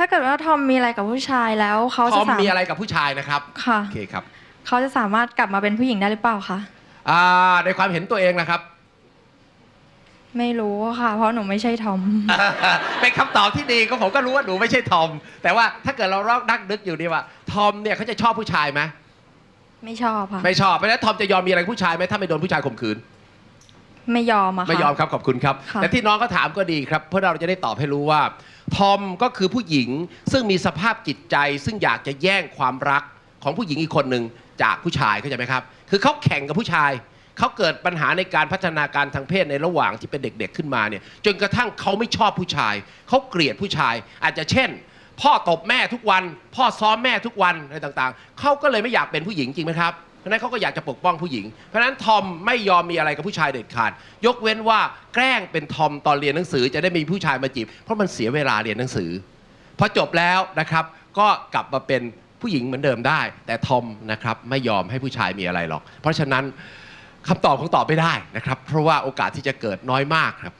ถ้าเกิดว่าทอมมีอะไรกับผู้ชายแล้วเขาทจะอมสามีมารถอะไรกับผู้ชายนะครับค่ะ โอเคครับเขาจะสามารถกลับมาเป็นผู้หญิงได้หรือเปล่าคะ อ่าในความเห็นตัวเองนะครับ ไม่รู้ค่ะ เพราะหนูไม่ใช่ทอม เป็นคำตอบที่ดีก็ผมก็รู้ว่าหนูไม่ใช่ทอม แต่ว่าถ้าเกิดเราลองนักนึกอยู่ดีว่าทอมเนี่ยเขาจะชอบผู้ชายไหมไม่ชอบค่ะ ไม่ชอบเพราะฉะนั้นทอมจะยอมมีอะไรกับผู้ชายไหมถ้าไม่โดนผู้ชายข่มขืน ไม่ยอมอะค่ะ ไม่ยอมครับขอบคุณครับ ค่ะ แต่ที่น้องก็ถามก็ดีครับ เพื่อเราจะได้ตอบให้รู้ว่า ทอมก็คือผู้หญิงซึ่งมีสภาพจิตใจ ซึ่งอยากจะแย่งความรักของผู้หญิงอีกคนหนึ่งจากผู้ชายเข้าใจไหมครับ คือเขาแข่งกับผู้ชาย เขาเกิดปัญหาในการพัฒนาการทางเพศในระหว่างที่เป็นเด็กๆขึ้นมาเนี่ยจนกระทั่งเขาไม่ชอบผู้ชาย เขาเกลียดผู้ชาย อาจจะเช่น พ่อตบแม่ทุกวัน พ่อซ้อมแม่ทุกวันอะไรต่างๆเขาก็เลยไม่อยากเป็นผู้หญิงจริงไหมครับ เพราะฉะนั้นเขาก็อยากจะปกป้องผู้หญิง เพราะฉะนั้นทอมไม่ยอมมีอะไรกับผู้ชายเด็ดขาด ยกเว้นว่าแกล้งเป็นทอมตอนเรียนหนังสือจะได้มีผู้ชายมาจีบ เพราะมันเสียเวลาเรียนหนังสือ พอจบแล้วนะครับ ก็กลับมาเป็นผู้หญิงเหมือนเดิมได้ แต่ทอมนะครับไม่ยอมให้ผู้ชายมีอะไรหรอก เพราะฉะนั้นคำตอบคงตอบไม่ได้นะครับ เพราะว่าโอกาสที่จะเกิดน้อยมากครับ